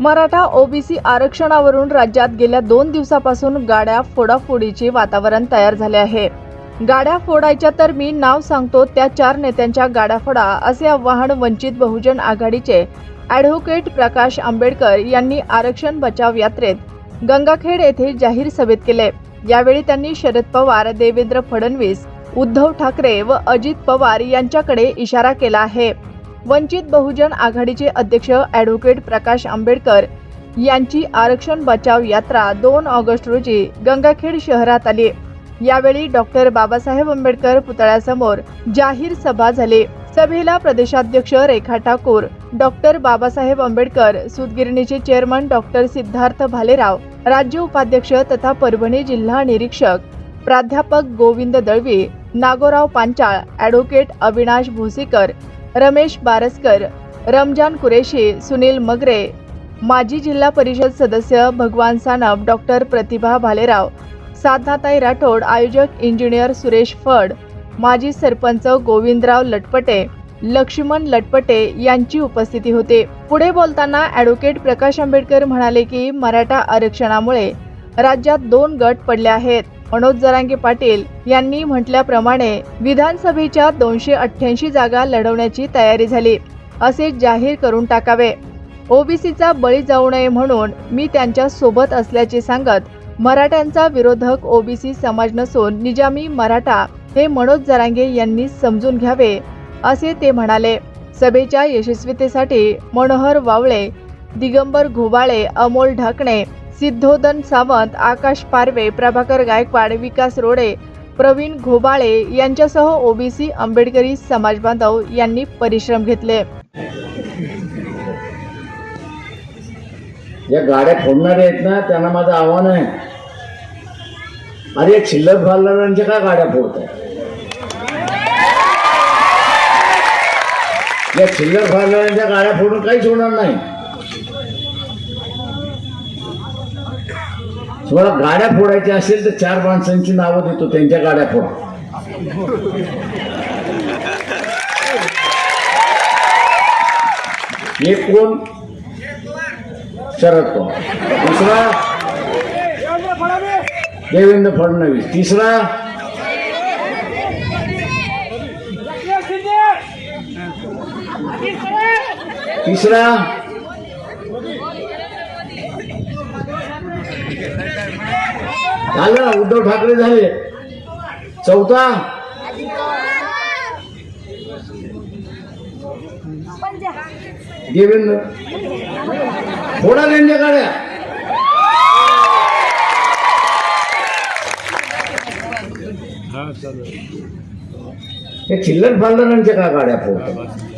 Maratha OBC आरक्षणावरून राज्यात गेल्या दोन दिवसापासून गाड्या फोडाफोडीचे वातावरण तयार झाले आहे. गाड्या फोडायच्या तर मी नाव सांगतो त्या चार नेत्यांच्या गाड्या फोडा असे आवाहन वंचित बहुजन आघाडीचे ॲडव्होकेट प्रकाश आंबेडकर यांनी आरक्षण बचाव यात्रेत गंगाखेड येथे जाहीर सभेत केले. यावेळी त्यांनी शरद पवार देवेंद्र फडणवीस उद्धव ठाकरे व अजित पवार यांच्याकडे इशारा केला आहे. वंचित बहुजन आघाडीचे अध्यक्ष ॲडव्होकेट प्रकाश आंबेडकर यांची आरक्षण बचाव यात्रा दोन ऑगस्ट रोजी गंगाखेड शहरात आली. यावेळी डॉक्टर बाबासाहेब आंबेडकर पुतळ्यासमोर जाहीर सभा झाली. सभेला प्रदेशाध्यक्ष रेखा ठाकूर डॉक्टर बाबासाहेब आंबेडकर सुतगिरणीचे चेअरमन डॉक्टर सिद्धार्थ भालेराव राज्य उपाध्यक्ष तथा परभणी जिल्हा निरीक्षक प्राध्यापक गोविंद दळवी नागोराव पांचाळ ॲडव्होकेट अविनाश भोसीकर रमेश बारसकर रमजान कुरेशी सुनील मगरे माजी जिल्हा परिषद सदस्य भगवान सानप डॉक्टर प्रतिभा भालेराव साधनाताई राठोड आयोजक इंजिनियर सुरेश फड माजी सरपंच गोविंदराव लटपटे लक्ष्मण लटपटे यांची उपस्थिती होती. पुढे बोलताना ॲडव्होकेट प्रकाश आंबेडकर म्हणाले की मराठा आरक्षणामुळे राज्यात दोन गट पडले आहेत. मनोज जरांगे पाटील यांनी म्हटल्याप्रमाणे विधानसभेच्या दोनशे अठ्ठ्याऐंशी जागा लढवण्याची तयारी झाली. असे जाहीर करून टाकावे. ओबीसीचा बळी जाऊ नये म्हणून मी त्यांच्यासोबत असल्याचे सांगत मराठ्यांचा विरोधक ओबीसी समाज नसून निजामी मराठा हे मनोज जरांगे यांनी समजून घ्यावे असे ते म्हणाले. सभेच्या यशस्वीतेसाठी मनोहर वावळे दिगंबर घोबाळे अमोल ढाकणे सिद्धोदन सावंत आकाश पारवे प्रभाकर गायकवाड विकास रोडे प्रवीण घोबाळे यांच्यासह ओबीसी आंबेडकरी समाज बांधव यांनी परिश्रम घेतले. या गाड्या फोडणारे आहेत ना त्यांना माझं आव्हान आहे. अरे शिल्लक घालणाऱ्यांच्या का गाड्या फोडत या शिल्लक घालणाऱ्यांच्या गाड्या फोडून काहीच होणार नाही. तुम्हाला गाड्या फोडायच्या असेल तर चार माणसांची नावं देतो त्यांच्या गाड्या फोडा. एक कोण? शरद पवार. दुसरा देवेंद्र फडणवीस. तिसरा? तिसरा? झालं उद्धव ठाकरे झाले. चौथा. देवेंद्र. फोडा त्यांच्या गाड्या. हे चिल्लर फालदारांच्या का गाड्या फोडतात?